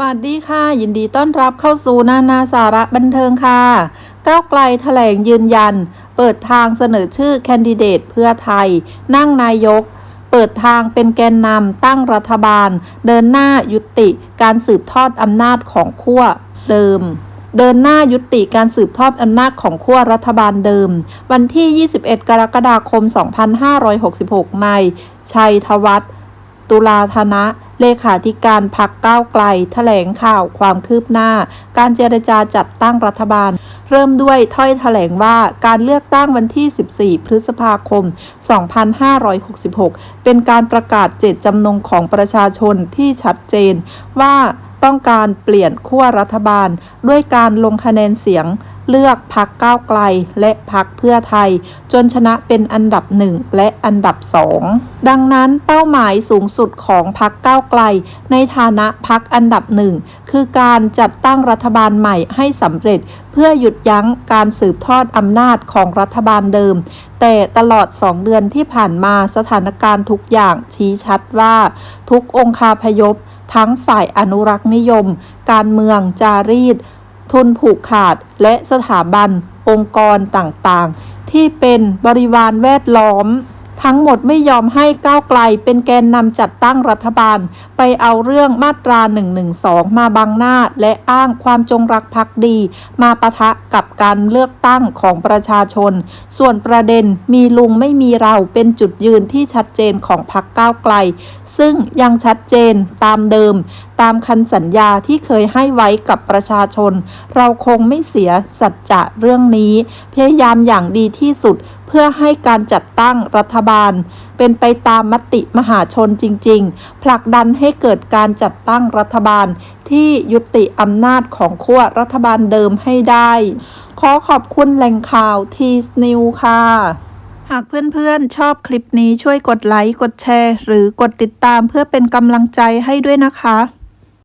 วัสดีค่ะ ยินดีต้อนรับเข้าสู่นานาสาระบันเทิงค่ะ ก้าวไกลแถลงยืนยัน เปิดทางเสนอชื่อแคนดิเดตเพื่อไทย นั่งนายก เปิดทางเป็นแกนนำตั้งรัฐบาล เดินหน้ายุติการสืบทอดอำนาจของขั้วเดิม เดินหน้ายุติการสืบทอดอำนาจของขั้วรัฐบาลเดิม วันที่ 21 กรกฎาคม 2566 ใน ชัยธวัฒน์ตุลาธนะ เลขาธิการพักก้าวไกลแถลงข่าวความคืบหน้า การเจรจาจัดตั้งรัฐบาล เริ่มด้วยถ้อยแถลงว่าการเลือกตั้งวันที่ 14 พฤษภาคม 2566 เป็นการประกาศเจตจำนงของประชาชนที่ชัดเจนว่า ต้องการเปลี่ยนขั้วรัฐบาล ด้วยการลงคะแนนเสียง เลือกพักก้าวไกลและพักเพื่อไทย จนชนะเป็นอันดับหนึ่งและอันดับสองดังนั้นเป้าหมายสูงสุดของพักก้าวไกล ในฐานะพักอันดับหนึ่งคือการจัดตั้งรัฐบาลใหม่ให้สำเร็จ เพื่อหยุดยั้งการสืบทอดอำนาจของรัฐบาลเดิม แต่ตลอดสองเดือนที่ผ่านมาสถานการณ์ทุกอย่างชี้ชัดว่า ทุกองคาพยพ ทั้งฝ่ายอนุรักษ์นิยม การเมืองจารีต ทุนผูกขาด และสถาบัน องค์กรต่างๆ ที่เป็นบริวารแวดล้อม ทั้งหมดไม่ยอมให้ก้าวไกลเป็นแกนนำจัดตั้งรัฐบาล ไปเอาเรื่องมาตรา 112 มาบังหน้า และอ้างความจงรักภักดี มาปะทะกับการเลือกตั้งของประชาชน ส่วนประเด็นมีลุงไม่มีเราเป็นจุดยืนที่ชัดเจนของพรรคก้าวไกล ซึ่งยังชัดเจนตามเดิม ตามคันสัญญาที่เคยให้ไว้กับประชาชน เราคงไม่เสียสัจจะเรื่องนี้ พยายามอย่างดีที่สุด พื่อให้การจัดตั้งรัฐบาล เป็นไปตามมติมหาชนจริง ๆ ผลักดันให้เกิดการจัดตั้งรัฐบาลที่ยุติอำนาจของขั้วรัฐบาลเดิมให้ได้ ขอขอบคุณแหล่งข่าวทีสนิวค่ะหากเพื่อนๆ ชอบคลิปนี้ช่วยกดไลค์ กดแชร์ หรือกดติดตามเพื่อเป็นกำลังใจให้ด้วยนะคะ